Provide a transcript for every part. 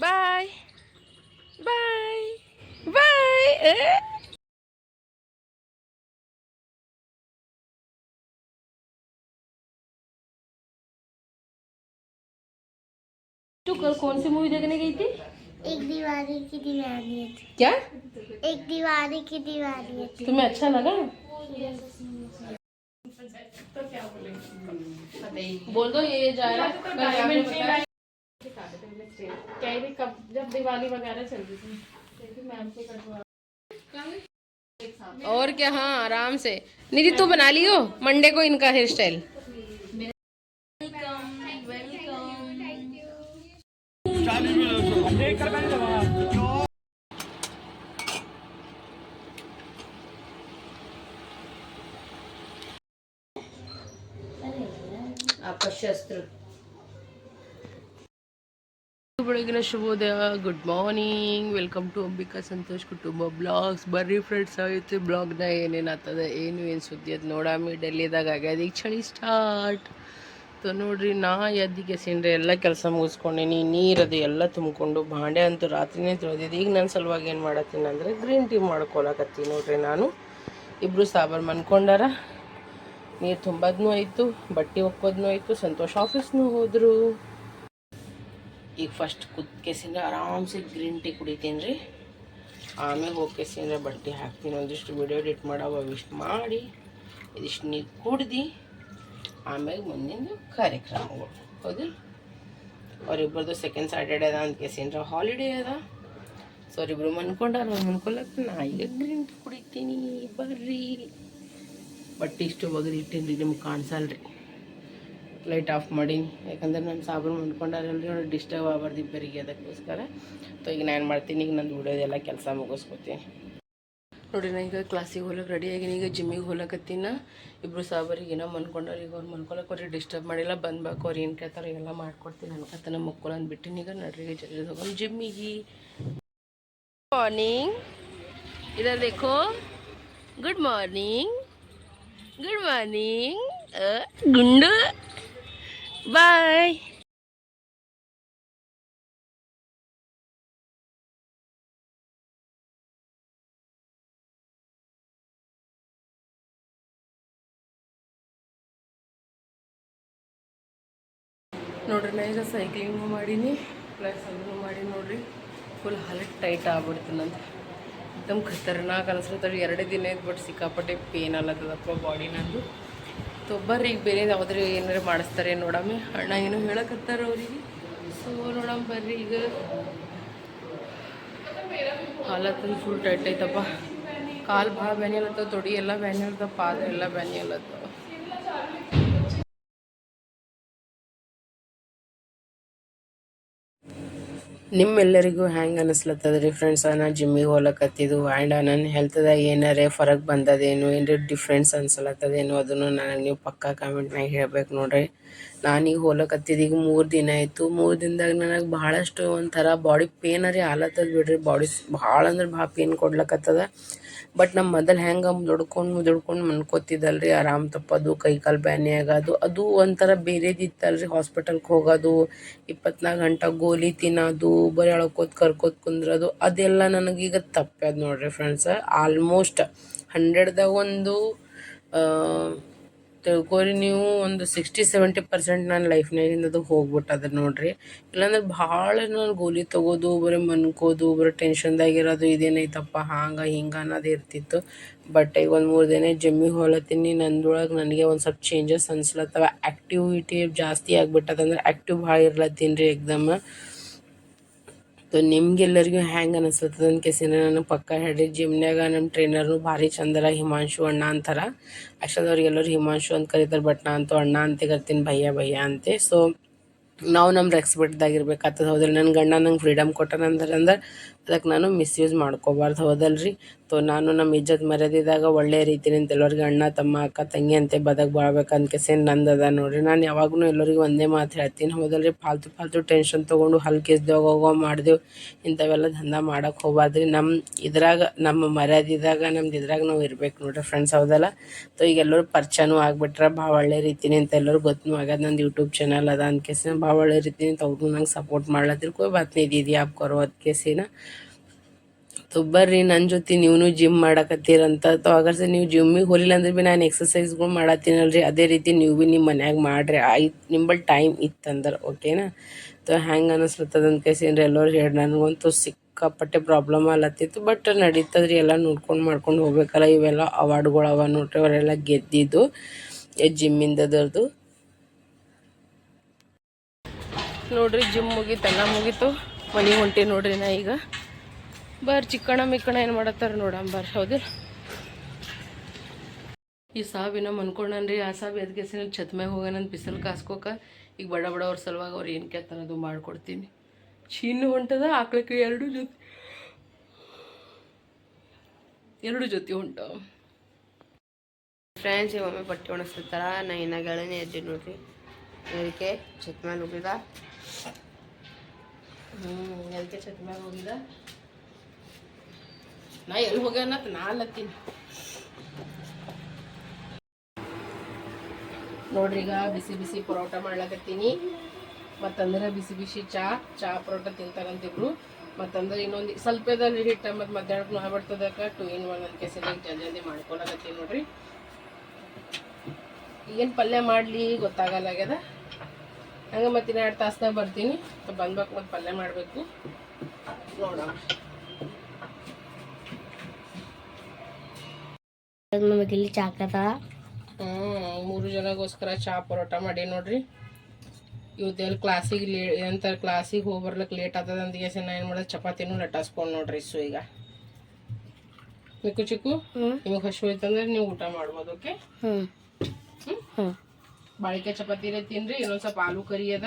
Bye bye bye कल कौन सी movie देखने गई थी? एक दीवारी की दीवानी क्या? एक दीवारी की दीवानी तुम्हें अच्छा लगा? बोल दो ये जा रहा है मैं आपको बताया। क्या ही। कब जब दिवाली वगैरह चल रही थी। मैम से कटवा और क्या हाँ आराम से। निधि तू बना लियो मंडे को इनका हेयर स्टाइल। आपका ಶಸ್ತ್ರ. ಬೆಳಗಿನ ಶುಭೋದಯ. Good morning welcome to Ambika Santosh ಕುಟುಂಬ ಬ್ಲಾಗ್ಸ್ ಬರ್ರಿ ಫ್ರೆಂಡ್ಸ್ ಆಯಿತು ಬ್ಲಾಗ್ನ ಏನೇನು ಆಗ್ತದೆ ಏನು ಏನು ಸುದ್ದಿ ಅದು ನೋಡಾಮಿ ಡೆಲ್ಲಿದಾಗ ಆಗ್ಯದ ಈಗ ಚಳಿ ಸ್ಟಾರ್ಟ್ ಸೊ ನೋಡ್ರಿ, ನಾ ಎದ್ದಿಗೆ ಸೀನ್ರಿ ಎಲ್ಲ ಕೆಲಸ ಮುಗಿಸ್ಕೊಂಡೀನಿ ಅದು ಎಲ್ಲ ತುಂಬಿಕೊಂಡು ಭಾಂಡೆ ಅಂತೂ ರಾತ್ರಿನೇ ತೊಳೆದಿದ್ದು. ಈಗ ನನ್ನ ಸಲುವಾಗಿ ಏನು ಮಾಡತ್ತೀನಿ ಅಂದರೆ ಗ್ರೀನ್ ಟೀ ಮಾಡ್ಕೊಳಕತ್ತೀನಿ ನೋಡ್ರಿ ನಾನು. ಇಬ್ಬರು ಸಾಬರ್ ಮನ್ಕೊಂಡಾರ. ನೀರು ತುಂಬೋದ್ನೂ ಆಯಿತು, ಬಟ್ಟೆ ಒಕ್ಕೋದ್ನೂ ಆಯಿತು, ಸಂತೋಷ ಆಫೀಸ್ನೂ ಹೋದರು. ಈಗ ಫಸ್ಟ್ ಕುದ್ಕೇಸಿಂದ ಆರಾಮ್ಸೆ ಗ್ರೀನ್ ಟೀ ಕುಡಿತೀನಿ ರೀ ಆಮೇಲೆ ಹೋಗ್ಕೆಸಿಂದ ಬಟ್ಟೆ ಹಾಕ್ತೀನಿ, ಒಂದಿಷ್ಟು ವಿಡಿಯೋ ಎಡಿಟ್ ಮಾಡವ ಇಷ್ಟು ಮಾಡಿ, ಇದಿಷ್ಟು ನೀರು ಕುಡ್ದು, ಆಮೇಲೆ ಮುಂದಿನ ಕಾರ್ಯಕ್ರಮಗಳು ಹೌದು? ಅವರಿಬ್ಬರದು ಸೆಕೆಂಡ್ ಸ್ಯಾಟರ್ಡೆ ಅದ ಅಂತ ಹಾಲಿಡೇ ಅದ. ಸೊ ಅವರಿಬ್ಬರು ಮನ್ಕೊಂಡಾರ ಅವ್ರು ಮನ್ಕೊಳಕ್ಕೆ ನಾ ಈಗ ಗ್ರೀನ್ ಟೀ ಕುಡಿತೀನಿ, ಬರ್ರಿ. ಬಟ್ ಇಷ್ಟು ಒಗ್ರಿ ಇಟ್ಟೀನಿ ರೀ ನಿಮ್ಗೆ ಕಾಣಿಸಲ್ಲ ರೀ ಲೈಟ್ ಆಫ್ ಮಾಡಿ ಯಾಕಂದ್ರೆ ನಾನು ಸಾಬೂನು ನೋಡಿ ಡಿಸ್ಟರ್ಬ್ ಆಗಬಾರ್ದು ಇಬ್ಬರಿಗೆ ಅದಕ್ಕೋಸ್ಕರ. ಸೊ ಈಗ ನಾನು ಮಾಡ್ತೀನಿ, ಈಗ ನಂದು ಉಡೋದೆಲ್ಲ ಕೆಲಸ ಮುಗಿಸ್ಕೊತೀನಿ. ನೋಡಿ, ನಾನು ಈಗ ಕ್ಲಾಸಿಗೆ ರೆಡಿ ಆಗಿನ, ಈಗ ಜಿಮ್ಮಿಗೆ ಹೋಲಕತ್ತಿನ ಇಬ್ಬರು ಸಾಬರಿಗೆ ಏನೋ ಮನ್ಕೊಂಡವ್ರು, ಈಗ ಅವ್ರು ಮನ್ಕೊಳಕ್ಕೆ ಅವ್ರಿಗೆ ಡಿಸ್ಟರ್ಬ್ ಮಾಡಿಲ್ಲ, ಬಂದ್ಬೇಕು ಅವ್ರು ಏನು ಕೇಳ್ತಾರೆ ಎಲ್ಲ ಮಾಡ್ಕೊಡ್ತೀನಿ ಅನ್ಕತನ ಮುಕ್ಕೊಳ ಅಂದ್ಬಿಟ್ಟಿನ. ಈಗ ನಡ್ರಿಗೆ ಜಲ್ದಿ ಹೋಗೋಣ ಜಿಮ್ಮಿಗೆ ಮಾರ್ನಿಂಗ್ ಇದ ಗುಡ್ ಮಾರ್ನಿಂಗ್ ಗುಡ್ ಮಾರ್ನಿಂಗ್ ಗುಂಡು ಬಾಯ್ ನೋಡ್ರಿ, ನಾ ಈಗ ಸೈಕ್ಲಿಂಗು ಮಾಡೀನಿ ಪ್ಲಸ್ ಅದನ್ನು ಮಾಡಿ ನೋಡ್ರಿ ಫುಲ್ ಹಲಟ್ ಟೈಟ್ ಆಗ್ಬಿಡ್ತೀನಿ ನಮ್ಮ ಖತರ್ನಾಕ್ ಅನಿಸ್ಲತ್ತದ ಎರಡೇ ದಿನ ಇದ್ದು ಬಟ್ ಸಿಕ್ಕಾಪಟ್ಟೆ ಪೇನ್ ಅಲ್ಲತ್ತದಪ್ಪ ಬಾಡಿ ನಂದು. ಸೊ ಈಗ ಬೇರೆ ಯಾವುದ್ರೆ ಏನಾರು ಮಾಡಿಸ್ತಾರೆ ನೋಡಮ್ಮಿ. ಅಣ್ಣ ಏನು ಹೇಳಕತ್ತಾರ ಅವ್ರಿಗೆ. ಸೊ ನೋಡಮ್ಮ ಬರ್ರಿ, ಈಗ ಹಾಲತ್ತಂದು ಫುಲ್ ಟೈಟ್ ಐತಪ್ಪ ಕಾಲು ಭಾಳ ಬ್ಯಾನಿ ಅಲ್ಲತ್ತವ ತೊಡಿ ಎಲ್ಲ ಬ್ಯಾನಿ ಅಲ್ಲತ್ತವ ಪಾದ ಎಲ್ಲ ಬ್ಯಾನಿ ಅಲ್ಲತ್ತವ ನಿಮ್ಮೆಲ್ಲರಿಗೂ ಹ್ಯಾಂಗೆ ಅನಿಸ್ಲತ್ತದ ರೀ ಫ್ರೆಂಡ್ಸ್ ನಾ ಜಿಮ್ಮಿಗೆ ಹೋಗ್ಲಕತ್ತಿದ್ದು ಆ್ಯಂಡ್ ನನ್ನ ಹೆಲ್ತ್ದಾಗ ಏನಾರೇ ಫರಕ್ ಬಂದದೇನು? ಏನಾರ ಡಿಫ್ರೆನ್ಸ್ ಅನ್ಸಲತ್ತದೇನು? ಅದನ್ನು ನನಗೆ ನೀವು ಪಕ್ಕಾ ಕಾಮೆಂಟ್ನಾಗ ಹೇಳ್ಬೇಕು ನೋಡ್ರಿ. ನಾನೀಗ ಹೋಲಕತ್ತಿದ್ದು ಈಗ ಮೂರು ದಿನ ಆಯಿತು. ಮೂರು ದಿನದಾಗ ನನಗೆ ಭಾಳಷ್ಟು ಒಂಥರ ಬಾಡಿ ಪೇನರೇ ಆಲತ್ತದ ಬಿಡ್ರಿ. ಬಾಡಿ ಭಾಳ ಅಂದ್ರೆ ಭಾಳ ಪೇನ್ ಕೊಡ್ಲಕತ್ತದ. ಬಟ್ ನಮ್ಮ ಮೊದಲು ಹೆಂಗೆ ದುಡ್ಕೊಂಡು ಮುದುಡ್ಕೊಂಡು ಮನ್ಕೋತಿದ್ದಲ್ರಿ. ಆರಾಮ್ ತಪ್ಪೋದು, ಕೈ ಕಾಲು ಬ್ಯಾನೆ ಆಗೋದು. ಅದು ಒಂಥರ ಬೇರೆದಿತ್ತಲ್ರಿ ಹಾಸ್ಪಿಟಲ್ಗೆ ಹೋಗೋದು ಇಪ್ಪತ್ನಾಲ್ಕು ಗಂಟೆ ಗೋಲಿ ತಿನ್ನೋದು, ಬರೀ ಅಳ್ಕೋತ ಕರ್ಕೋತ ಕುಂದ್ರೋದು. ಅದೆಲ್ಲ ನನಗೀಗ ತಪ್ಪ್ಯದ ನೋಡ್ರಿ ಫ್ರೆಂಡ್ಸ್ ಆಲ್ಮೋಸ್ಟ್ ಹಂಡ್ರೆಡ್ದಾಗ ಒಂದು ತಿಳ್ಕೊರಿ ನೀವು ಒಂದು ಸಿಕ್ಸ್ಟಿ ಸೆವೆಂಟಿ ಪರ್ಸೆಂಟ್ ನನ್ನ ಲೈಫ್ನಾಗಿಂದ ಅದು ಹೋಗ್ಬಿಟ್ಟದ ನೋಡ್ರಿ. ಇಲ್ಲಾಂದ್ರೆ ಭಾಳ ನಾನು ಗೋಲಿ ತಗೋದು, ಬರೀ ಮನ್ಕೋದು, ಬರೀ ಟೆನ್ಷನ್ದಾಗಿರೋದು ಇದೇನೈತಪ್ಪ, ಹಾಂಗೆ, ಹಿಂಗೆ ಅನ್ನೋದು ಇರ್ತಿತ್ತು. ಬಟ್ ಈಗ ಒಂದು ಮೂರು ದಿನ ಜಮ್ಮಿ ಹೋಲತ್ತೀನಿ ನಂದೊಳಗೆ ನನಗೆ ಒಂದು ಸ್ವಲ್ಪ ಚೇಂಜಸ್ ಅನ್ಸ್ಲತ್ತವ. ಆ್ಯಕ್ಟಿವಿಟಿ ಜಾಸ್ತಿ ಆಗ್ಬಿಟ್ಟದಂದ್ರೆ ಆ್ಯಕ್ಟಿವ್ ಭಾಳ ಇರ್ಲತ್ತೀನಿ ರೀ ಎಕ್ದಮ್ ಸೊ ನಿಮ್ಗೆಲ್ಲರಿಗೂ ಹ್ಯಾಂಗೆ ಅನಿಸ್ತದ ಕೆಸಿನ ಕೇಸಿನ ನಾನು ಪಕ್ಕ ಹೇಳ್ರಿ ಜಿಮ್ನಾಗ ನಮ್ಮ ಟ್ರೈನರ್ನು ಭಾರಿ ಚಂದರ ಹಿಮಾಂಶು ಅಣ್ಣ ಅಂತಾರ. ಆ್ಯಕ್ಚುಲಿ ಹಿಮಾಂಶು ಅಂತ ಕರೀತಾರೆ ಬಟ್ ನಾ ಅಂತೂ ಅಣ್ಣ ಅಂತ ಕರಿತೀನಿ, ಭಯ್ಯ ಭಯ್ಯ ಅಂತೆ. ಸೊ ನಾವು ನಮ್ಮ ರೆಸ್ಪೆಕ್ಟ್ದಾಗ ಇರ್ಬೇಕಾಗ್ತದೆ ಹೌದಲ್ಲ ನನ್ನ ಗಂಡ ನಂಗೆ ಫ್ರೀಡಮ್ ಕೊಟ್ಟನಂದ್ರೆ ಅಂದ್ರೆ ಅದಕ್ಕೆ ನಾನು ಮಿಸ್ಯೂಸ್ ಮಾಡ್ಕೋಬಾರ್ದು. ಹೌದಲ್ರಿ? ತೊ ನಾನು ನಮ್ಮ ಇಜ್ಜತ್ ಮರ್ಯಾದಿದಾಗ ಒಳ್ಳೆ ರೀತಿಯಿಂದ ಎಲ್ಲರಿಗೆ ಅಣ್ಣ, ತಮ್ಮ, ಅಕ್ಕ, ತಂಗಿ ಅಂತೆ ಬದಕ್ ಬಾಳ್ಬೇಕಂತ ಕೆಸೆ ನಂದದ ನೋಡ್ರಿ. ನಾನು ಯಾವಾಗೂ ಎಲ್ಲರಿಗೂ ಒಂದೇ ಮಾತು ಹೇಳ್ತೀನಿ. ಹೌದಲ್ರಿ? ಫಾಲ್ತು ಫಾಲ್ತು ಟೆನ್ಷನ್ ತೊಗೊಂಡು ಹಲ್ಕಿಸ್ದೇವ್ ಹೋಗೋ ಮಾಡಿದೆವು. ಇಂಥವೆಲ್ಲ ದಂಧ ಮಾಡಕ್ಕೆ ಹೋಗ್ಬಾರ್ದ್ರಿ. ನಮ್ಮ ಇದ್ರಾಗ ನಮ್ಮ ಮರ್ಯಾದಿದಾಗ ನಮ್ದು ಇದ್ರಾಗ ನಾವು ಇರ್ಬೇಕು ನೋಡ್ರಿ ಫ್ರೆಂಡ್ಸ್ ಹೌದಲ್ಲ? ತೊ ಈಗ ಎಲ್ಲರೂ ಪರಿಚಯನೂ ಆಗ್ಬಿಟ್ರೆ. ಭಾಳ ಒಳ್ಳೆ ಅಂತ ಎಲ್ಲರೂ ಗೊತ್ತೂ ಆಗ್ಯದ. ನಂದು ಯೂಟ್ಯೂಬ್ ಚಾನಲ್ ಅದ ಅಂತ ಕೇಸಿನ ಭಾಳ ಒಳ್ಳೆ ರೀತಿ ಅವ್ರು ನಂಗೆ ಸಪೋರ್ಟ್ ಮಾಡ್ಲತ್ತಿರ್ ಕೋಯ್ ಬಾತ್ನಿ ದೀದಿ ಆಪ್ ಕರೋ ಅದಕ್ಕೆ ಸೇನ ತುಬ್ಬರ್ರಿ ನನ್ನ ಜೊತೆ ನೀವು ಜಿಮ್ ಮಾಡಕತ್ತೀರಂತ ತೊ ಅಗರ್ಸೆ ನೀವು ಜಿಮ್ಮಿಗೆ ಹೋಲಿಲ್ಲ ಅಂದ್ರೆ ಭೀ ನಾನು ಎಕ್ಸಸೈಸ್ಗಳು ಮಾಡತ್ತೀನಲ್ರಿ ಅದೇ ರೀತಿ ನೀವು ಭೀ ನಿಮ್ಮ ಮನ್ಯಾಗ ಮಾಡಿರಿ. ಆಯ್ತು ನಿಂಬಳಿ ಟೈಮ್ ಇತ್ತಂದ್ರೆ ಓಕೆನಾ ತೋ ಹೆಂಗೆ ಅನ್ನಿಸ್ಲತ್ತದ ಅಂತ ಕೇಸೇನ್ರಿ ಎಲ್ಲರೂ ಹೇಳಿ ನನಗಂತೂ ಸಿಕ್ಕಾಪಟ್ಟೆ ಪ್ರಾಬ್ಲಮ್ ಅಲ್ಲತ್ತಿತ್ತು ಬಟ್ ನಡೀತದ್ರಿ ಎಲ್ಲ ನೋಡ್ಕೊಂಡು ಮಾಡ್ಕೊಂಡು ಹೋಗ್ಬೇಕಲ್ಲ. ಇವೆಲ್ಲ ಅವಾರ್ಡ್ಗಳವ ನೋಡ್ರಿ. ಅವರೆಲ್ಲ ಗೆದ್ದಿದ್ದು. ಜಿಮ್ಮಿಂದದ್ರದ್ದು ನೋಡ್ರಿ ಜಿಮ್ ಮುಗೀತು, ಎಲ್ಲ ಮುಗೀತು. ಮನೆಗೆ ಹೊಂಟಿ ನೋಡ್ರಿ ನಾ ಈಗ. ಬರ್ ಚಿಕ್ಕಣ ಮಿಕ್ಕಣ ಏನು ಮಾಡತ್ತಾರ ನೋಡಮ್ಮ ಬರ್ ಹೌದು ಈ ಸಾವಿನ ಮನ್ಕೊಂಡನ್ರಿ ಆ ಸಾಬ್ ಎದ್ಗೆಸಿನ ಛತ್ ಮ್ಯಾಗ ಹೋಗೋಣ ಬಿಸಿಲು ಕಾಸ್ಕೋಕ. ಈಗ ಬಡ ಬಡ ಅವ್ರ ಸಲುವಾಗಿ ಅವ್ರು ಏನು ಕೇಳ್ತಾನದು ಮಾಡ್ಕೊಡ್ತೀನಿ. ಚೀನು ಹೊಂಟದ ಆಕಳಕ್ಕೆ ಎರಡು ಜೊತೆ. ಎರಡು ಜೊತೆ ಹೊಂಟ. ಫ್ರೆಂಡ್ಸ್ ಒಮ್ಮೆ ಬಟ್ಟೆ ಒಣಗಿಸ್ತಾರ ನಾ ಏನಾಗಳೇ ಎದ್ದೆ ನೋಡ್ರಿ. ಅದಕ್ಕೆ ಛತ್ ಹೋಗಿದ ಹ್ಞೂ ಅದಕ್ಕೆ ಛತ್ ಮ್ಯಾಗ ಹೋಗಿದ ನಾ ಎಲ್ಲಿ ಹೋಗ್ಯಾನ ನಾ ಅಲ್ಲತ್ತೀನಿ ನೋಡ್ರಿ, ಈಗ ಬಿಸಿ ಬಿಸಿ ಪರೋಟ ಮಾಡ್ಲಕತ್ತೀನಿ. ಮತ್ತಂದ್ರೆ ಬಿಸಿ ಬಿಸಿ ಚಾ ಚಾ ಪರೋಟ ತಿಂತಾರಂತಿಬ್ರು. ಮತ್ತಂದ್ರೆ ಇನ್ನೊಂದು ಸ್ವಲ್ಪ ಇದಲ್ಲಿ ಹಿಟ್ಟ ಮತ್ತು ಮಧ್ಯಾಹ್ನಕ್ಕೆ ನಾ ಟು ಇನ್ ಒನ್ ಅಂತ ಜಲ್ದಿ ಜಲ್ದಿ ಮಾಡ್ಕೊಳಕತ್ತೀನಿ ನೋಡ್ರಿ. ಏನು ಪಲ್ಯ ಮಾಡಲಿ ಗೊತ್ತಾಗಲ್ಲಾಗ್ಯದ ಹಂಗೆ ಮತ್ತೆ ಎರಡು ತಾಸ್ನಾಗ ಬರ್ತೀನಿ. ಬಂದ್ಬೇಕು ಮತ್ತು ಪಲ್ಯ ಮಾಡಬೇಕು. ನೋಡೋಣ. ನಮಗೆ ಇಲ್ಲಿ ಚಾಕದ ಮೂರು ಜನಗೋಸ್ಕರ ಚಾ ಪರೋಟ ಮಾಡಿ ನೋಡ್ರಿ. ಇವತ್ತೆಲ್ಲ ಕ್ಲಾಸಿಗೆ ಲೇ ಎಂತ ಕ್ಲಾಸಿಗೆ ಹೋಗಿ ಬರ್ಲಿಕ್ಕೆ ಲೇಟ್ ಆಗ್ತದ ಅಂತ ಕೇಸಿ ನಾ ಏನು ಮಾಡೋದು? ಚಪಾತಿನೂ ಲಟಾಸ್ಕೊಂಡು ನೋಡ್ರಿ ಸೊ ಈಗ. ಮಿಕ್ಕು ಚಿಕ್ಕು ನಿಮಗೆ ಹಶು ಐತಂದ್ರೆ ನೀವು ಊಟ ಮಾಡ್ಬೋದು ಓಕೆ? ಹ್ಞೂ ಹ್ಞೂ ಬಾಳಿಕೆ ಚಪಾತಿ ತಿನ್ರಿ ಇನ್ನೊಂದ್ ಸ್ವಲ್ಪ ಆಲೂ ಕರಿ ಅದ.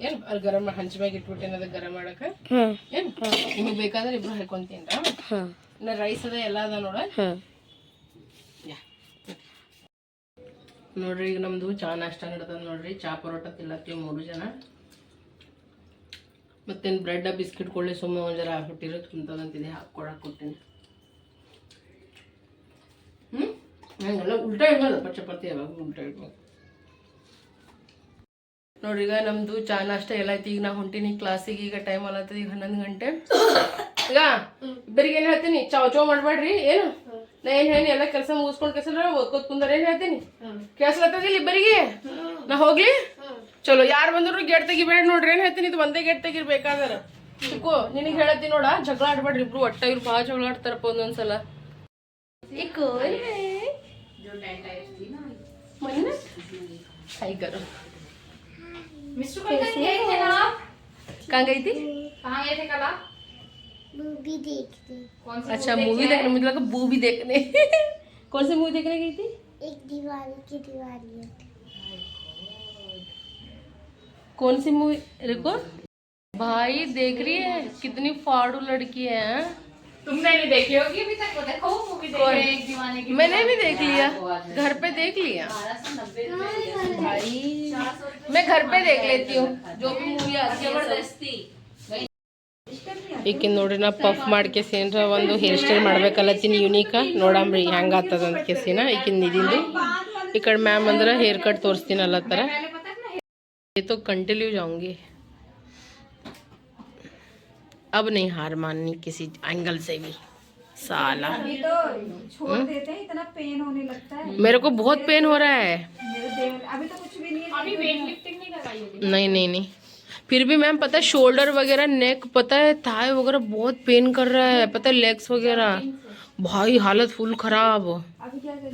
ಏನ್ ಅಲ್ಲಿ ಗರಂ ಹಂಚ ಮ್ಯಾಗ ಇಟ್ಬಿಟ್ಟೇನ ಅದ ಗರಂ ಮಾಡಕ? ಹ್ಞೂ ಏನ್? ನಿಮಗ್ ಬೇಕಾದ್ರೆ ಇಬ್ರು ಹಾಕೊಂತೀನ್ರ ಹ್ಞೂ ಇನ್ನ ರೈಸ್ ಅದ ಎಲ್ಲ ಅದ ನೋಡ. ಹ್ಞೂ ಯಾ. ನೋಡ್ರಿ ಈಗ ನಮ್ದು ಚಾ ನಾಷ್ಟ ನಡ್ದದ ನೋಡ್ರಿ. ಚಾ ಪರೋಟ ತಿಲ್ಲತ್ತೀವಿ ಮೂರು ಜನ. ಮತ್ತೇನು ಬ್ರೆಡ್ ಬಿಸ್ಕಿಟ್ ಕೊಳ್ಳಿ ಸುಮ್ಮನೆ ಒಂದ್ ಜರ ಹಾಕ್ಬಿಟ್ಟಿರೋ ತಿಂತದಂತಿದೆ ಹಾಕೊಡಕ್ ಕೊಟ್ಟಿನಿ. ಹ್ಮ್? ಹಂಗಲ್ಲ ಉಲ್ಟಾ ಇಡ್ಬಾರ್ದಪ್ಪ ಚಪಾತಿ ಯಾವಾಗ ಉಲ್ಟಾ ಇಡ್ಬೇಕು ನೋಡ್ರಿ, ಈಗ ನಮ್ಮದು ಚಾ ನಾಷ್ಟ ಎಲ್ಲ ಐತಿ ಈಗ ನಾ ಹೊಂಟೀನಿ ಕ್ಲಾಸಿಗೆ ಈಗ ಟೈಮ್ ಅಲ್ಲತ್ತದ ಈಗ ಹನ್ನೊಂದು ಗಂಟೆ. ಈಗ ಇಬ್ಬರಿಗೆ ಏನು ಹೇಳ್ತೀನಿ? ಚಾವ್ ಚೋ ಮಾಡಬೇಡ್ರಿ ಏನು? ನಾ ಏನು ಹೇಳಿ ಎಲ್ಲ ಕೆಲಸ ಮುಗಿಸ್ಕೊಂಡು ಕೆಲಸ ಓದ್ಕೋತ ಕುಂದಾರ ಏನು ಹೇಳ್ತೀನಿ? ಇಲ್ಲಿ ಇಬ್ಬರಿಗೆ ನಾ ಹೋಗ್ಲಿ? ಚಲೋ, ಯಾರು ಬಂದ್ರು ಗೇಟ್ ತೆಗಿಬೇಡ ನೋಡ್ರಿ. ಏನು ಹೇಳ್ತೀನಿ? ಇದು ಒಂದೇ ಗೇಟ್ ತೆಗಿರ್ಬೇಕಾದ್ರೆ. ಚಿಕ್ಕು, ನಿನಗೆ ಹೇಳತ್ತೀನಿ ನೋಡ. ಜಗಳ ಆಡ್ಬೇಡ್ರಿ ಇಬ್ರು. ಒಟ್ಟ ಇವ್ರು ಭಾಳ ಜಗಳ ಆಡ್ತಾರಪ್ಪ ಒಂದೊಂದ್ಸಲ. ಟೈಗರ್ मिस्टर को कहीं गए थे ना आप कहाँ गई थी? कहाँ गए थे कल? आप मूवी देखते कौन सी अच्छा मूवी देखने? मुझे लगा मूवी देखने। कौन सी मूवी देखने गई थी? एक दिवाली की दिवाली कौन सी मूवी? रुको। भाई देख रही है कितनी फाड़ू लड़की है हाँ? तुमने नहीं देखी होगी अभी तक वो देखो वो मूवी कौन? देखे एक दीवाने की मैंने भी देख लिया घर पे देख लिया भाई मैं घर पे देख लेती हूँ जो भी मूवी आती है जबरदस्ती ಈಕಿನ್ ನೋಡ್ರಿ ನಾ ಪಫ್ ಮಾಡ್ಕೆ ಏನ್ರ ಒಂದು ಹೇರ್ ಸ್ಟೈಲ್ ಮಾಡ್ಬೇಕಲ್ಲತ್ತೀನಿ ಯುನೀಕ ನೋಡಂಬ್ರಿ ಹೆಂಗ್ ಆಗ್ತದ ಅಂತ ಕೇಸಿನ ಈಕಿನ್ ನಿದಿಂದು ಈ ಕಡೆ ಮ್ಯಾಮ್ ಅಂದ್ರೆ ಹೇರ್ ಕಟ್ ತೋರಿಸ್ತೀನಲ್ಲತ್ತರ ये तो कंटिन्यू जाऊंगी अब नहीं हार माननी किसी एंगल से भी साला। तो छोड़ देते हैं इतना पेन होने लगता है। मेरे को बहुत पेन हो रहा है। अभी तो कुछ भी नहीं अभी वेट लिफ्टिंग नहीं लगाई होगी। नहीं नहीं नहीं। फिर भी मैम पता है शोल्डर वगैरह नेक पता है थाई वगैरह बहुत पेन कर रहा है। पता है लेग्स वगैरह। भाई हालत फुल खराब। अभी क्या करें?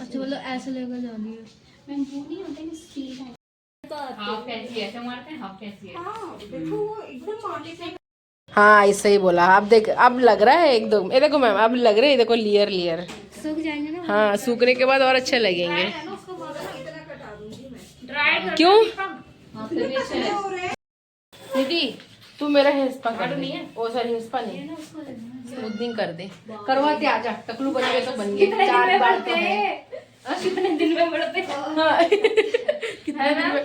अच्छा बोलो ऐसे लेकर जानी है। हाफ़ कैसी ऐसे मारते हैं कैसी है। हाँ देखो वो एकदम माटी से हाँ ऐसा ही बोला। अब देख अब लग रहा है एक दो ये देखो मैम अब लग रहा है देखो लेयर लेयर। सूख जाएँगे ना हाँ सूखने के बाद और अच्छे लगेंगे। क्यों? हाँ हैं निधि तू मेरा हेयर स्पा कर नहीं है? ओ सॉरी हेयर स्पा नहीं स्मूथनिंग कर दे। करवाते आजा टकलू बन गए तो बन गए। चार बार तो है? कितने दिन में बढ़ते हाँ। कितने दिन में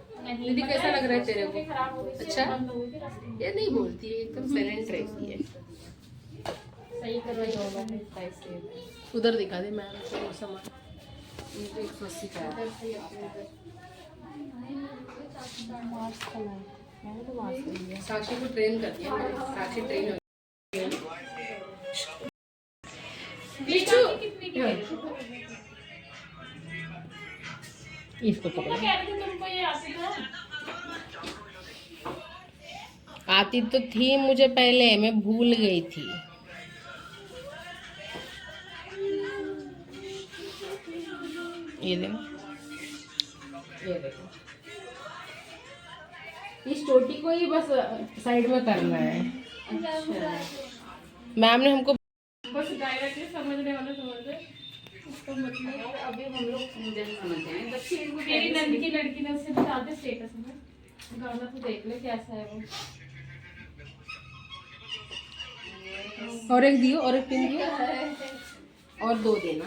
दीदी कैसा लग रहा है तेरे को? अच्छा? ये नहीं बोलती है एकदम साइलेंट रहती है। सही उधर दिखा दे मैम को सामान। एक सौ अस्सी का साक्षी को ट्रेन कर दिया साक्षी ट्रेन हो गई। इसको पकड़ो। थे तुमको ये आती तो। थी मुझे पहले मैं भूल गई थी। ये देखो। ये देखो। इस चोटी को ही बस साइड में करना है। मैम ने हमको बस डायरेक्टली समझने वाला समझ इसका मतलब अभी हम लोग समझे समझते हैं मेरी नंद की लड़की ने उससे बता दे स्टेटस में। गाना तो देख ले कैसा है वो। और एक दियो और एक पिन दियो। और दो देना।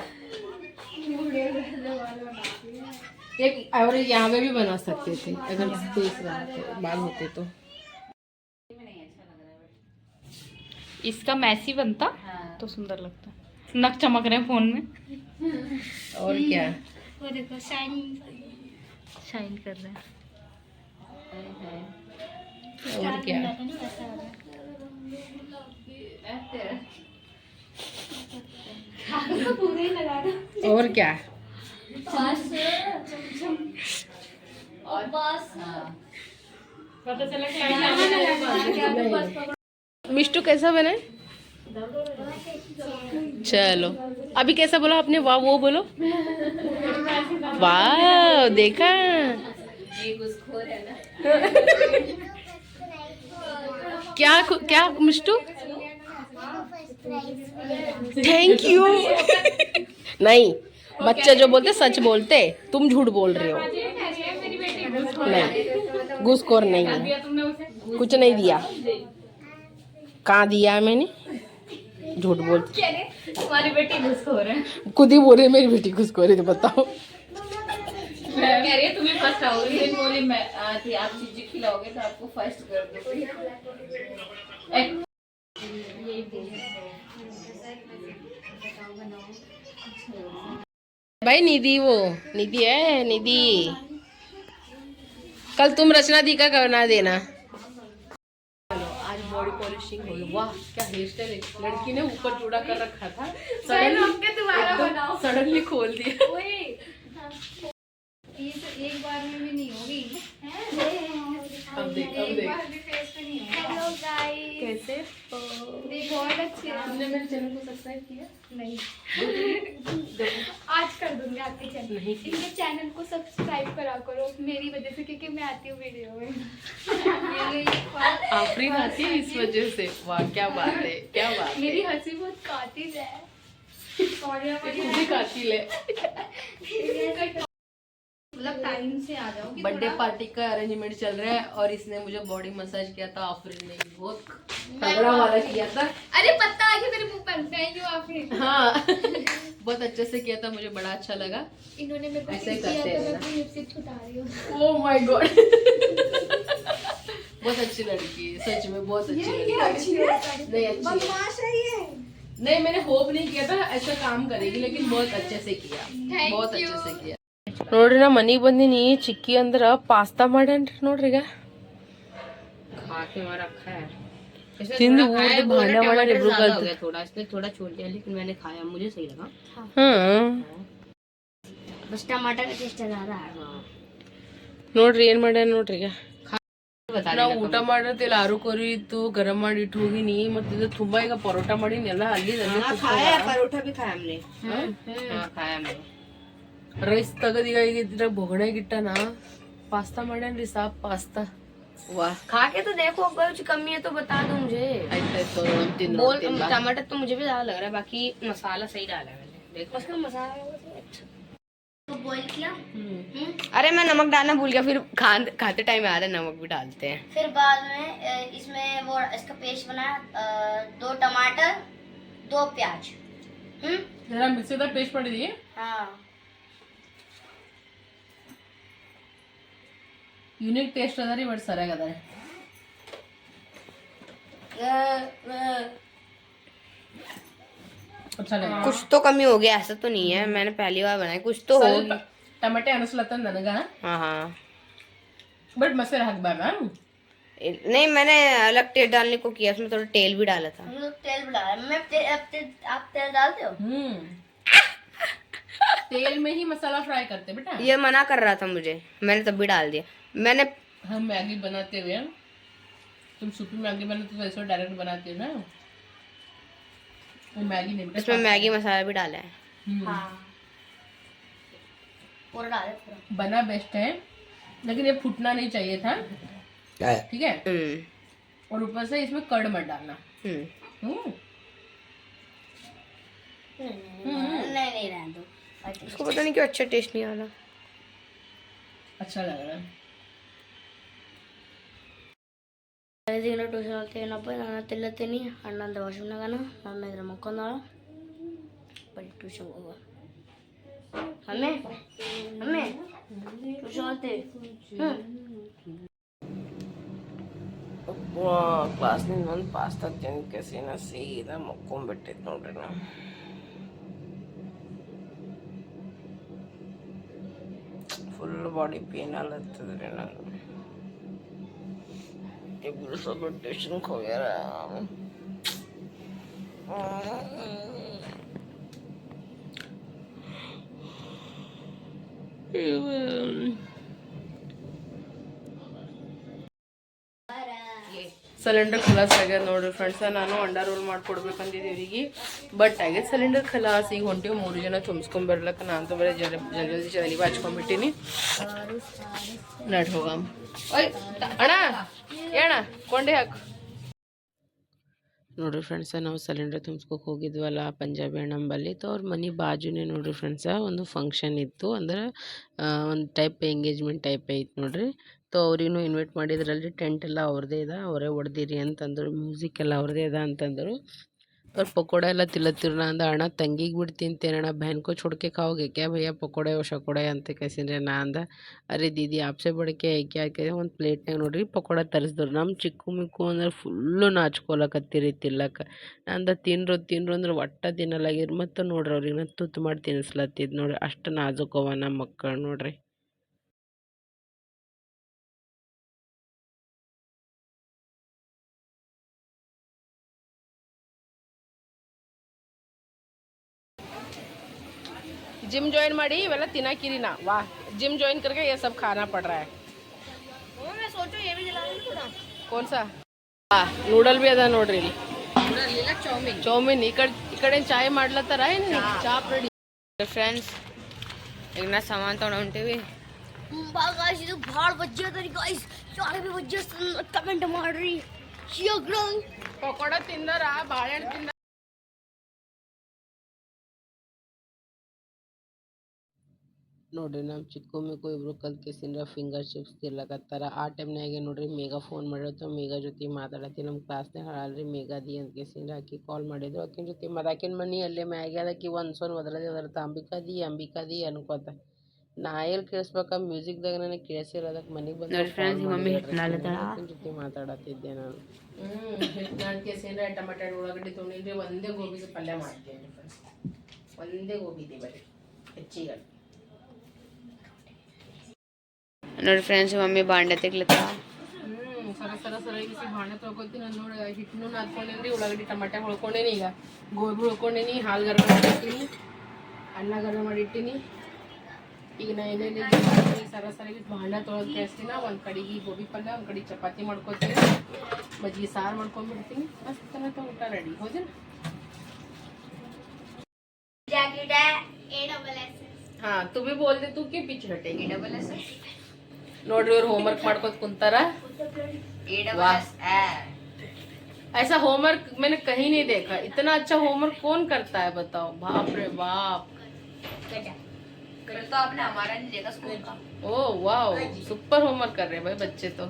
एक और यहाँ पे भी बना सकते थे अगर स्पेस बाल होते तो। इसका मैसी बनता तो सुंदर लगता। नक चमक रहे हैं फ़ोन में। और क्या? वो देखो शाइनिंग शाइन कर रहे हैं। और क्या? पूरे लगा दो और क्या? बस। और बस। पता चला कि मिष्टू कैसा बना चलो। अभी कैसा बोला आपने? वाह, वो बोलो। वाह, देखा। क्या क्या, मिष्टू? थैंक यू नहीं, बच्चे जो बोलते, सच बोलते, तुम झूठ बोल रहे हो। नहीं, घुसखोर नहीं कुछ नहीं दिया। कहाँ दिया मैंने? झूठ बोलती हमारी बेटी घुसखोर है। खुद ही बोल रही मेरी बेटी घुसखोर है तो बताओ। मैं कह रही है तुम्हें फ़र्स्ट आओगी लेकिन बोली मैं आती आप चीज़ें खिलाओगे तो आपको फ़र्स्ट कर दूँगी भाई निधि वो निधि है निधि। कल तुम रचना दी का करना देना। पॉलिशिंग हो गई वाह क्या हेयर स्टाइल लड़की ने ऊपर जुड़ा कर रखा था। सडनली सडनली खोल दिया। ये तो एक बार में भी नहीं होगी अब देख अब देख हेलो गाइस कैसे देखो बहुत अच्छे तुमने मेरे चैनल को सब्सक्राइब किया? नहीं। आज कर दूँगी आपके चैनल नहीं इनके चैनल को सब्सक्राइब करा करो। मेरी वजह से क्योंकि मैं आती हूँ वीडियो में। आफरीन आती है इस वजह से। वाह क्या बात है क्या बात मेरी है हँसी बहुत कातिल है। कातिल है। मतलब टाइम से आ जाओ बर्थडे पार्टी का अरेंजमेंट चल रहा है और इसने मुझे बॉडी मसाज किया था आफरीन ने बहुत तगड़ा वाला किया था। अरे पत्ता आगे मेरे मुँह पर थैंक यू आपने हाँ। बहुत अच्छे से किया था मुझे बड़ा अच्छा लगा। इन्होंने मेरे को ऐसे करते तो हैं मैं लिपस्टिक छुटा रही हूँ। ओ माय गॉड बहुत अच्छी लड़की है सच में बहुत अच्छी लड़की। है? नहीं अच्छी है। है नहीं मैंने होप नहीं किया था ऐसा काम करेगी लेकिन बहुत अच्छे से किया। बहुत अच्छे से किया। ನೋಡ್ರಿ ನಾ ಮನೆಗೆ ಬಂದೀನಿ ಚಿಕ್ಕಿ ಅಂದ್ರೆ ಪಾಸ್ತಾ ಮಾಡ್ಯಾನ್ರಿ ನೋಡ್ರಿ ಈಗ. ತಿಂದು ಊರ್ದು ಭಾಂಡೆ ಮಾಡ್ಯಾರ ನೋಡ್ರಿ ಏನ್ ಮಾಡ್ಯಾನ ನೋಡ್ರಿ ಈಗ. ನಾವು ಊಟ ಮಾಡಿರ್ತಿಲ್ಲ ಆರು ಕೊರಿ ಇತ್ತು ಗರಂ ಮಾಡಿ ಇಟ್ಟು ಹೋಗಿನಿ ಮತ್ತ ಇದು ತುಂಬಾ ಈಗ ಪರೋಟ ಮಾಡಿನಿ ಎಲ್ಲ ಅಲ್ಲಿ ಪರೋಟ ಭೀ ಖಾಯಂ ರೈಸ್ ತೆಗದ್ ಈಗ ಈಗ ಇದ್ರಾಗ ಬೊಗಣೆಗೆ ಇಟ್ಟನ ಪಾಸ್ತಾ ಮಾಡ್ಯಾನ್ರಿ ಸಾಪ್ ಪಾಸ್ತಾ ವಾಹ್ खा के तो देखो अगर कुछ कमी है तो बता दो मुझे ಆಯ್ತಾಯ್ತು ನೋಡೋಣ ತಿನ್ನು बोल टमाटर तो मुझे भी ज्यादा लग रहा है बाकी मसाला सही डाला है मैंने देखो उसका मसाला तो बॉईल किया अरे मैं नमक डालना भूल गया फिर खा, खाते टाइम याद है नमक भी डालते हैं फिर बाद में अ, इसमें वो इसका पेस्ट बनाया अ, दो टमाटर दो प्याज हम्म ಜರ ಮಿಕ್ಸಿದಾಗ ಪೇಸ್ಟ್ ಮಾಡಿದಿ हाँ ಯುನಿಕ್ ಟೇಸ್ಟ್ ಅದ ರೀ ಬಟ್ ಸರಿಯಾಗಿ ಅದ ರೀ अच्छा लगा कुछ तो कमी हो गया ऐसा तो नहीं है मैंने पहली बार बनाया कुछ तो हो ಸ್ವಲ್ಪ ಟಮಟೆ ಅನಿಸ್ಲತ್ತ ನನಗ हाँ हाँ ಬಟ್ ಮಸಾಲೆ ಹಾಕ್ಬಾರ್ದ नहीं मैंने अलग तेल डालने को किया उसमें थोड़ा तेल भी डाला था हम लोग तेल भी डाला मैं तेल, अब तेल, आप तेल डालते हो हम्म तेल में ही मसाला फ्राई करते बेटा ये मना कर रहा था मुझे मैंने तब भी डाल दिया मैंने हम मैगी बनाते हुए तुम सूपी मैगी बनाते तो ऐसे डायरेक्ट बनाते हो ना? वो मैगी नहीं इसमें मैगी मसाला भी डाला है। हम्म, हाँ। डाले बना बेस्ट है लेकिन ये फूटना नहीं चाहिए था। ठीक है? हम्म। और ऊपर से इसमें कर्ड मत डालना। हम्म। हम्म। नहीं नहीं रहने दो। बाकी पता नहीं क्यों अच्छा टेस्ट नहीं आ रहा। अच्छा लग रहा है। ಇದೀಗ ಟ್ಯೂಷನ್ ಏನಪ್ಪ? ನಾನು ತಿಲ್ಲತ್ತೀನಿ. ಅಣ್ಣಂದ ವಾಶ್ರೂಮ್ನಾಗನ ಮಮ್ಮಿ ಇದ್ರ ಮಕ್ಕೊಂದಾಳ. ಬರೀ ಟ್ಯೂಷನ್ ಹೋಗುವ. ಮಮ್ಮಿ ಮಮ್ಮಿ ಟ್ಯೂಷನ್ ಹೇಳ್ತೀವಿ ಹ್ಞೂ ಕ್ಲಾಸ್ನಿಂದ ಒಂದು ಪಾಸ್ತಾ ತಿಂದು ಕೆಸಿನ ಸೀದಾ ಮಕ್ಕೊಂಬಿಟ್ಟಿತ್ತು ನೋಡ್ರಿ ನಾವು full body pain que por esa parte yo nunca hubiera... Bueno. Cylinder ಖಲಾಸ್ ಆಗ್ಯದ ನೋಡ್ರಿ ಫ್ರೆಂಡ್ಸ ನಾನು ಅಂಡಾ ರೋಲ್ ಮಾಡ್ಕೊಡ್ಬೇಕಂದಿದ್ದೆ ಇವರಿಗೆ ಬಟ್ ಆಗ್ಯದ ಸಿಲಿಂಡರ್ ಖಲಾಸ್ ಈಗ ಹೊಂಟಿವಿ ಮೂರು ಜನ ತುಂಬಿಸ್ಕೊಂಬರ್ಲಕ್ಕ ನಾನು ಅಂತ ಬರೀ ಜರ ಜಲ್ದಿ ಜಲ್ದಿ ಹಚ್ಕೊಂಡ್ಬಿಟ್ಟಿನಿ. ನಡ್ ಹೋಗಮ್ಮ ಓಯ್ ಅಣ್ಣ ಏಣ ಕೊಂಡೆ ಹಾಕು. ನೋಡ್ರಿ ಫ್ರೆಂಡ್ಸ ನಾವು ಸಿಲಿಂಡರ್ ತುಂಬಿಸ್ಕೊಕ್ ಹೋಗಿದ್ವಲ್ಲ ಪಂಜಾಬಿ ಅಣ್ಣಂಬಲ್ಲಿ. ತೋ ಅವ್ರ ಮನೆ ಬಾಜುನೇ ನೋಡ್ರಿ ಫ್ರೆಂಡ್ಸ ಒಂದು ಫಂಕ್ಷನ್ ಇತ್ತು. ಅಂದ್ರೆ ಒಂದು ಟೈಪ್ ಎಂಗೇಜ್ಮೆಂಟ್ ಟೈಪ್ ಐತೆ ನೋಡ್ರಿ. ಸೊ ಅವ್ರಿಗೂ ಇನ್ವೈಟ್ ಮಾಡಿದ್ರಲ್ಲಿ ಟೆಂಟ್ ಎಲ್ಲ ಅವ್ರದೇ ಇದೆ. ಅವರೇ ಹೊಡೆದಿರಿ ಅಂತಂದರು ಮ್ಯೂಸಿಕ್ ಎಲ್ಲ ಅವ್ರದೇ ಇದೆ ಅಂತಂದರು. ಅವ್ರು ಪಕೋಡ ಎಲ್ಲ ತಿಲ್ಲತ್ತಿರಲ್ಲ ಅಂದ, ಅಣ್ಣ, ತಂಗಿಗೆ ಬಿಟ್ಟು ತಿಂತೇನಣ್ಣ ಬಹನ್ ಚುಡ್ಕೆ ಖಾವೋಗೆ ಕ್ಯಾ ಭಯ್ಯ? ಪಕೋಡೆ ಶಕೋಡೆ ಅಂತ ಕೇಸಿದ್ರೆ ನಾ ಅಂದ. ಅರೆ ದೀದಿ, ಆಪ್ಸೆ ಬಡಕೆ ಏಕೆ ಹಾಕಿ ಒಂದು ಪ್ಲೇಟ್ನಾಗ ನೋಡ್ರಿ, ಪಕೋಡ ತರಿಸಿದ್ರು. ನಮ್ಮ ಚಿಕ್ಕು ಮಿಕ್ಕು ಅಂದ್ರೆ ಫುಲ್ಲು ನಾಚ್ಕೊಲಕತ್ತಿರಿ ತಿಲ್ಲಕ್ಕೆ ಅಂದ, ತಿನ್ರು ತಿನ್ರು ಅಂದ್ರೆ ಒಟ್ಟ ತಿನ್ನಲಾಗಿರಿ ಮತ್ತು ನೋಡ್ರಿ ಅವ್ರಿಗೆ ನಾನು ತುತ್ತು ಮಾಡಿ ತಿನ್ನಿಸ್ಲತ್ತಿದ್ದು ನೋಡ್ರಿ. ಅಷ್ಟು ನಾಜುಕವ ನಮ್ಮ ಮಕ್ಕಳು ನೋಡ್ರಿ. जिम ज्वाइन ಮಾಡಿ ಇವೆಲ್ಲ ತಿನ್ನಕಿರಿ ನಾ ವಾ जिम ज्वाइन करके ये सब खाना पड़ रहा है मैं सोचो ये भी जला थोड़ा कौन सा ಹಾಂ ನೂಡಲ್ ಬಿ ಅದ ನೋಡ್ರಿ ಇಲ್ಲಿ ಚೌಮಿನ್ ಈ ಕಡೆ ಈ ಕಡೆ ಚಾಯ್ ಮಾಡ್ಲತ್ತಾರ ಏನು ಚಾಪ್ ರೆಡಿ ಫ್ರೆಂಡ್ಸ್ ಈಗ ನಾ ಸಾಮಾನು ತೊಗೊಂಡು ಹೊಂಟೀವಿ ಗಾಯ್ಸ್ ಇದು ಭಾಳ ಬಜ್ಜಿ ಅದ ರೀ ಗಾಯ್ಸ್ ಯಾರು ಬಿ ಬಜ್ಜಿ ಕಮೆಂಟ್ ಮಾಡ್ರಿ ಶೀಘ್ರ ಪಕೋಡ ತಿಂದಾರ ಬಾಳೆಹಣ್ಣು ತಿಂದ ನೋಡ್ರಿ ನಮ್ಮ ಚಿಕ್ಕು ಮಿಕ್ಕು ಇಬ್ರು ಕೇಸಿಂದ ಫಿಂಗರ್ ಚಿಪ್ಸ್ ತಿರ್ಲಕತ್ತಾರ. ಆ ಟೈಮ್ನಾಗೆ ನೋಡ್ರಿ ಮೇಘ ಫೋನ್ ಮಾಡಿರ್ತಾವ ಮೇಘ ಜೊತೆ ಮಾತಾಡತ್ತಿ. ನಮ್ಮ ಕ್ಲಾಸ್ನಾಗ ಹಾಳಲ್ರಿ ಮೇಘಾದಿ ಅಂತ ಕೇಸಿಂದ್ರ ಆಕಿ ಕಾಲ್ ಮಾಡಿದ್ರು. ಆಕಿನ ಜೊತೆ ಮದಾಕಿನ ಮನಿ ಅಲ್ಲೇ ಮ್ಯಾಗೆ ಅದಕ್ಕೆ ಒಂದು ಸೋನ್ ಒದರದೇ ಒದರ್ತ ಅಂಬಿಕಾದಿ ಅಂಬಿಕಾದಿ ಅನ್ಕೋತ. ನಾ ಎಲ್ಲಿ ಕೇಳಿಸ್ಬೇಕ? ಮ್ಯೂಸಿಕ್ದಾಗ ನನಗೆ ಕೇಳಿಸಿಲ್ಲ. ಅದಕ್ಕೆ ಮನೆಗೆ ಬಂದು ಜೊತೆ ಮಾತಾಡತ್ತಿದ್ದೆ ನಾನು. ಹಿಟ್ನಾಳ್ ಕೇಸಿಂದ್ರ ಟಮಾಟೆ ಉಳ್ಳಾಗಡ್ಡಿ ತೊಗೊಂಡಿದ್ರಿ ಒಂದೇ ಗೋಬಿಗೆ ಪಲ್ಯ ಮಾಡ್ತೀನಿ ಫ್ರೆಂಡ್ಸ್ ಒಂದೇ ಗೋಬಿದೆ ಬರೀ. ಹೆಚ್ಚಿಗೆ. ನೋಡಿ ಫ್ರೆಂಡ್ಸ್ ಮಮ್ಮಿ ಬಾಂಡೆ ತೆಗ್ಲತ್ತ ಹ್ಮ್ ಸರ ಸರ ಸರ ಬಿಸಿ ಬಾಣೆ ತೊಳ್ಕೊತೀನಿ ನಾನು ನೋಡಿ ಹಿಟ್ಟನ್ನು ನಾದ್ಕೊಂಡೇನಿ ಉಳ್ಳಾಗಡ್ಡಿ ಟಮಾಟೆ ಹೊಳ್ಕೊಂಡೇನಿ ಈಗ ಗೋಬಿ ಹೊಳ್ಕೊಂಡೇನಿ ಹಾಲು ಗರಂ ಮಾಡಿಟ್ಟಿನಿ ಅನ್ನ ಗರಂ ಮಾಡಿಟ್ಟಿನಿ ಈಗ ನಾ ಏನೇನು ಸರಾಸರಿ ಭಾಳ ತೊಳೆದು ಕೇಳಿಸ್ತೀನ ಒಂದು ಕಡೆಗೆ ಗೋಬಿ ಪಲ್ಯ ಒಂದು ಕಡೆಗೆ ಚಪಾತಿ ಮಾಡ್ಕೊತೀನಿ ಮಜ್ಜಿಗೆ ಸಾರು ಮಾಡ್ಕೊಂಡ್ಬಿಡ್ತೀನಿ ಮಸ್ತ್ ಅನ್ನತ್ತ ಊಟ ರೆಡಿ ಹೌದಿಲ್ಲ जैकेट है ए डबल एस ಹಾಂ ತು ಬಿ ಬೋಲ್ದೆ ತು ಕೆ ಪಿಚ್ ಹಟ್ಟೆಗೆ ಡಬಲ್ ಎಸ್ ನೋಡ್ರಿ ಇವ್ರು ಹೋಮ್ವರ್ಕ್ ಮಾಡ್ಕೊತ ಕುಂತಾರ वाह। ऐसा होमवर्क मैंने कहीं नहीं देखा इतना अच्छा होमवर्क कौन करता है बताओ बाप रे बाप तो आपने हमारा नहीं देखा स्कूल का ಓ ವಾವ್ ಸೂಪರ್ ಹೋಮ್ವರ್ಕ್ ಕರ್ರೆ ಬೈ ಬಚ್ಚೆ ತೋ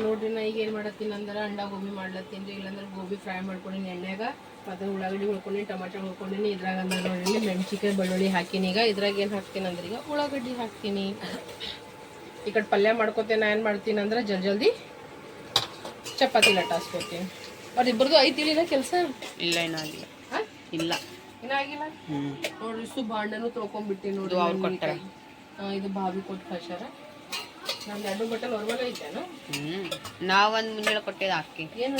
ನೋಡ್ರಿ ನಾ ಈಗ ಏನು ಮಾಡತ್ತೀನಿ ಅಂದ್ರೆ ಅಂಡ ಗೋಬಿ ಮಾಡ್ಲತ್ತೀನಿ ಇಲ್ಲಾಂದ್ರೆ ಗೋಬಿ ಫ್ರೈ ಮಾಡ್ಕೊಂಡಿನಿ ಎಣ್ಣೆಗ ಮತ್ತು ಉಳ್ಳಾಗಡ್ಡಿ ಉಳ್ಕೊಂಡು ಟೊಮೆಟೊ ಉಳ್ಕೊಂಡಿನಿ ಇದ್ರಾಗ ಅಂದ್ರೆ ನೋಡ್ರಿ ಮೆಣಸಿಕಾಯಿ ಬೆಳ್ಳುಳ್ಳಿ ಹಾಕಿನಿ. ಈಗ ಇದ್ರಾಗ ಏನು ಹಾಕ್ತೀನಿ ಅಂದ್ರೆ ಈಗ ಉಳ್ಳಾಗಡ್ಡಿ ಹಾಕ್ತೀನಿ. ಈ ಕಡೆ ಪಲ್ಯ ಮಾಡ್ಕೊತೇನೆ ನಾ ಏನು ಮಾಡ್ತೀನಿ ಅಂದ್ರೆ ಜಲ್ ಜಲ್ದಿ ಚಪಾತಿ ಲಟಾಸ್ಕೊತೀನಿ ಅವ್ರಿಬ್ರದ್ದು ಐತಿಲಿಲ್ಲ ಕೆಲಸ? ಇಲ್ಲ ಏನಾಗಿಲ್ಲ ಇಲ್ಲ. ಏನಾಗಿಲ್ಲ ನೋಡ್ರಿ ಇಷ್ಟು ಬಾಂಡನು ತೊಳ್ಕೊಂಡ್ಬಿಟ್ಟಿ ನೋಡಿ ಅವ್ರು ಕೊಟ್ಟಾರ. ಇದು ಬಾವಿ ಕೊಟ್ಟು ಕಳ್ಸಾರ ನಾನು ಎರಡು ಬಟ್ಟಲ್ ಹೊರವಲ್ಲ ಇದ್ದೇನು ನಾವೊಂದ್ ಮುಂಜಾನೆ ಕೊಟ್ಟಿದ್ದು ಹಾಕಿ. ಏನು?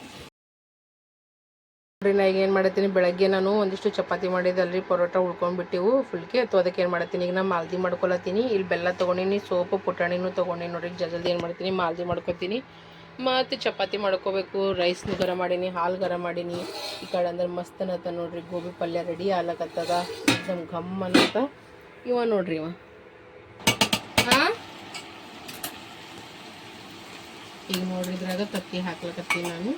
ನೋಡ್ರಿ, ನಾ ಈಗ ಏನು ಮಾಡತ್ತೀನಿ? ಬೆಳಗ್ಗೆ ನಾನು ಒಂದಿಷ್ಟು ಚಪಾತಿ ಮಾಡಿದಲ್ರಿ ಪರೋಟ ಉಳ್ಕೊಂಡ್ಬಿಟ್ಟಿವು ಫುಲ್ಕೆ ಅಥವಾ ಅದಕ್ಕೆ ಏನು ಮಾಡತ್ತೀನಿ? ಈಗ ನಾ ಮಾಲ್ದಿ ಮಾಡ್ಕೊಳತ್ತೀನಿ. ಇಲ್ಲಿ ಬೆಲ್ಲ ತೊಗೊಂಡಿನಿ, ಸೋಪು, ಪುಟಾಣಿನೂ ತೊಗೊಂಡಿನಿ ನೋಡ್ರಿ. ಜಲ್ದಿ ಏನು ಮಾಡ್ತೀನಿ? ಮಾಲ್ದಿ ಮಾಡ್ಕೊತೀನಿ. ಮತ್ತು ಚಪಾತಿ ಮಾಡ್ಕೋಬೇಕು. ರೈಸ್ನು ಗರ ಮಾಡೀನಿ, ಹಾಲು ಗರ ಮಾಡೀನಿ. ಈ ಕಡೆ ಅಂದ್ರೆ ಮಸ್ತ್ ಅನ್ನತ್ತ ನೋಡ್ರಿ. ಗೋಬಿ ಪಲ್ಯ ರೆಡಿ ಆಲಕತ್ತದ ಎಕ್ದಮ್ ಘಮ್ ಅನ್ನತ್ತ ಇವ ನೋಡ್ರಿ ಇವ. ಹಾಂ? ಈಗ ನೋಡ್ರಿ ಇದ್ರಾಗ ತತ್ತಿ ಹಾಕ್ಲಕತ್ತೀನಿ ನಾನು.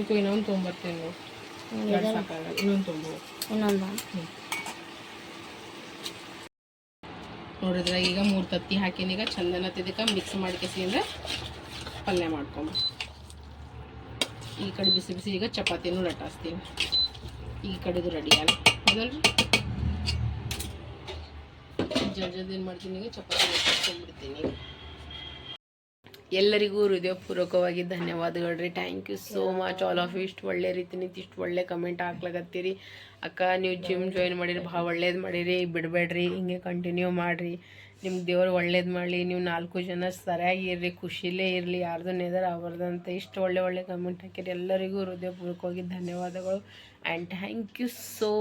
ಈಗ ಇನ್ನೊಂದು ತೊಗೊಂಬರ್ತೀನಿ ನೋಡಿ ಇನ್ನೊಂದು ಸಾಕಾಗಲ್ಲ ಇನ್ನೊಂದು ನೋಡಿದ್ರೆ ಈಗ ಮೂರು ತತ್ತಿ ಹಾಕಿನ ಈಗ ಚಂದನ ತಿದಕ್ಕೆ ಮಿಕ್ಸ್ ಮಾಡ್ಕೇಸಿಂದ ಪಲ್ಯ ಮಾಡ್ಕೊಂಬ ಈ ಕಡೆ ಬಿಸಿ ಬಿಸಿ ಈಗ ಚಪಾತಿನೂ ಲಟಾಸ್ತೀನಿ ಈ ಕಡೆದು ರೆಡಿ ಆಗ ಹೌದಲ್ರಿ? ಜಲ್ದಿ ಜಲ್ದಿ ಏನು ಮಾಡ್ತೀನಿ ಈಗ? ಚಪಾತಿ ಲಟಾಸ್ಕೊಂಡ್ಬಿಡ್ತೀನಿ ಎಲ್ಲರಿಗೂ ಹೃದಯಪೂರ್ವಕವಾಗಿ ಧನ್ಯವಾದಗಳು ರೀ thank you so much all of ಇಷ್ಟು ಒಳ್ಳೆ ರೀತಿ ನಿಂತು ಇಷ್ಟು ಒಳ್ಳೆ ಕಮೆಂಟ್ ಹಾಕ್ಲಾಗತ್ತೀರಿ ಅಕ್ಕ, ನೀವು ಜಿಮ್ ಜಾಯಿನ್ ಮಾಡಿರಿ ಭಾಳ ಒಳ್ಳೇದು ಮಾಡಿರಿ. ಬಿಡಬೇಡ್ರಿ, ಹಿಂಗೆ ಕಂಟಿನ್ಯೂ ಮಾಡಿರಿ. ನಿಮ್ಮ ದೇವ್ರು ಒಳ್ಳೇದು ಮಾಡಲಿ. ನೀವು ನಾಲ್ಕು ಜನ ಸರಿಯಾಗಿ ಇರ್ರಿ, ಖುಷಿಲೇ ಇರಲಿ. ಯಾರ್ದು ನೆದರ್ ಅಂತ ಇಷ್ಟು ಒಳ್ಳೆ ಒಳ್ಳೆ ಕಮೆಂಟ್ ಹಾಕಿರಿ. ಎಲ್ಲರಿಗೂ ಹೃದಯಪೂರ್ವಕವಾಗಿ ಧನ್ಯವಾದಗಳು. And thank you so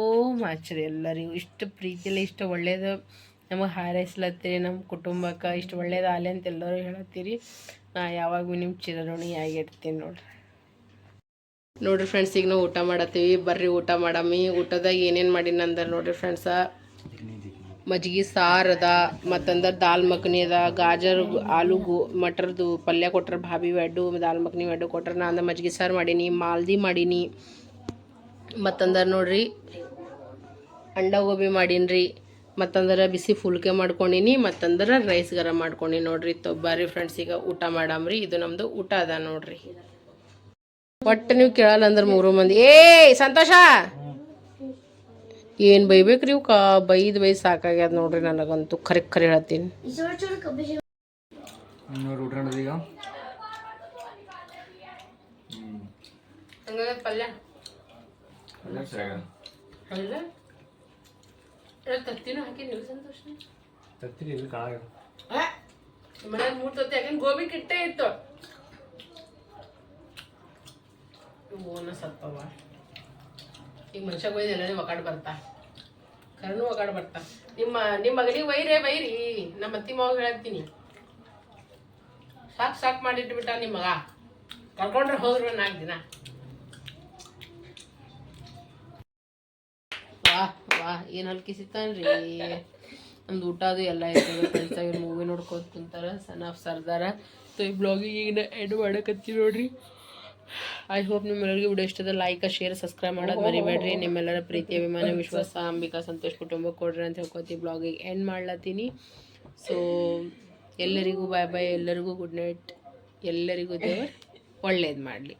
much ರೀ ಎಲ್ಲರಿಗೂ. ಇಷ್ಟು ಪ್ರೀತಿಲಿ, ಇಷ್ಟು ಒಳ್ಳೇದು ನಮಗೆ ಹಾರೈಸ್ಲತ್ತೀರಿ. ನಮ್ಮ ಕುಟುಂಬಕ್ಕೆ ಇಷ್ಟು ಒಳ್ಳೇದು ಆಲೆ ಅಂತ ಎಲ್ಲರೂ ಹೇಳತ್ತೀರಿ. ನಾ ಯಾವಾಗೂ ನಿಮ್ಮ ಚಿರಋಣಿಯಾಗಿರ್ತೀನಿ ನೋಡ್ರಿ. ನೋಡ್ರಿ ಫ್ರೆಂಡ್ಸ್ ಈಗ ನಾವು ಊಟ ಮಾಡತ್ತೀವಿ. ಬರ್ರಿ ಊಟ ಮಾಡಮ್ಮಿ. ಊಟದಾಗ ಏನೇನು ಮಾಡೀನಿ ಅಂದ್ರೆ ನೋಡ್ರಿ ಫ್ರೆಂಡ್ಸ ಮಜ್ಜಿಗೆ ಸಾರು ಅದ, ಮತ್ತಂದ್ರೆ ದಾಲ್ ಮಖನಿ ಅದ, ಗಾಜರ್, ಆಲೂ ಗೋ, ಮಟರ್ದು ಪಲ್ಯ ಕೊಟ್ರೆ ಭಾಬಿ ವೆಡ್ಡು, ದಾಲ್ ಮಖನಿ ವೆಡ್ಡು ಕೊಟ್ರೆ ನಾ ಅಂದ್ರೆ ಮಜ್ಜಿಗೆ ಸಾರು ಮಾಡೀನಿ, ಮಾಲ್ದಿ ಮಾಡೀನಿ. ಮತ್ತಂದ್ರೆ ನೋಡ್ರಿ, ಅಂಡ ಗೋಬಿ ಮಾಡೀನಿ ಮತ್ತಂದ್ರೆ ಬಿಸಿ ಫುಲ್ಕೆ ಮಾಡ್ಕೊಂಡಿನಿ ಮತ್ತಂದ್ರೆ ರೈಸ್ ಗರಂ ಮಾಡ್ಕೊಂಡಿನಿ ನೋಡ್ರಿ. ತೊಬ್ಬಾರಿ ಫ್ರೆಂಡ್ಸ್ ಈಗ ಊಟ ಮಾಡಾಮ್ರಿ ಇದು ನಮ್ಮದು ಊಟ ಅದ ನೋಡ್ರಿ. ಒಟ್ಟು ನೀವು ಕೇಳಲ್ಲ ಅಂದ್ರೆ ಮೂರು ಮಂದಿ. ಏಯ್ ಸಂತೋಷ! ಏನು ಬೈಬೇಕ್ರಿ ಇವ್ಕ? ಬೈದ್ ಬೈ ಸಾಕಾಗ್ಯದ ನೋಡ್ರಿ ನನಗಂತೂ. ಖರೆ ಖರೆ ಹೇಳ್ತೀನಿ. ಪಲ್ಯ? ತತ್ತಿನೂ ಹಾಕಿ ನೀವು ಸಂತೋಷ ತತ್ತಿರಿ ಇಲ್ಲಿ ಕಾಳ ಮನ್ಯಾಗ ಮೂರು ತತ್ತಿ ಯಾಕಂದ್ರೆ ಗೋಬಿ ಕಿಟ್ಟೆ ಇತ್ತು. ಓನ ಸತ್ತವ ಈಗ ಮನುಷ್ಯ ಹೋಯ್ದು ಎಲ್ಲ ಒಕಾಡ್ ಬರ್ತಾ. ಕರ್ನು ಒಕಾಡ್ ಬರ್ತಾ. ನಿಮ್ಮ ನಿಮ್ಮ ಮಗನಿಗೆ ವೈರೇ ವೈರಿ. ನಮ್ಮ ಅತ್ತಿ ಮಾವ ಹೇಳ್ತೀನಿ ಸಾಕು ಸಾಕು ಮಾಡಿಟ್ಬಿಟ್ಟ ನಿಮ್ಮ ಮಗ. ಕರ್ಕೊಂಡ್ರೆ ಹೋದ್ರು ನಾಲ್ಕು ದಿನ. ವಾ, ಏನು ಹಲ್ಕಿ ಸಿಗ್ತಾನ್ರಿ ನಮ್ದು ಊಟ ಅದು ಎಲ್ಲ ಇರ್ತದೆ ಫ್ರೆಂಡ್ಸ್ ಇವ್ರು ಮೂವಿ ನೋಡ್ಕೊತ ಕುಂತಾರ, ಸನ್ ಆಫ್ ಸರ್ದಾರ. ಸೊ ಈ ಬ್ಲಾಗಿಗೆ ಈಗ ಎಂಡ್ ಮಾಡಕತ್ತೀವಿ ನೋಡ್ರಿ. ಐ ಹೋಪ್ ನಿಮ್ಮೆಲ್ಲರಿಗೂ ವಿಡಿಯೋ ಇಷ್ಟದ ಲೈಕ್ ಶೇರ್ ಸಬ್ಸ್ಕ್ರೈಬ್ ಮಾಡೋದು ಮರಿಬೇಡ್ರಿ. ನಿಮ್ಮೆಲ್ಲರ ಪ್ರೀತಿ, ಅಭಿಮಾನ, ವಿಶ್ವಾಸ, ಅಂಬಿಕಾ, ಸಂತೋಷ್ ಕುಟುಂಬ ಕೊಡ್ರಿ ಅಂತ ಹೇಳ್ಕೊತೀವಿ. ಬ್ಲಾಗಿಗೆ ಎಂಡ್ ಮಾಡ್ಲತ್ತೀನಿ. ಸೊ ಎಲ್ಲರಿಗೂ ಬಾಯ್ ಬಾಯ್ ಎಲ್ಲರಿಗೂ ಗುಡ್ ನೈಟ್ ಎಲ್ಲರಿಗೂ ದೇವರು ಒಳ್ಳೇದು ಮಾಡಲಿ.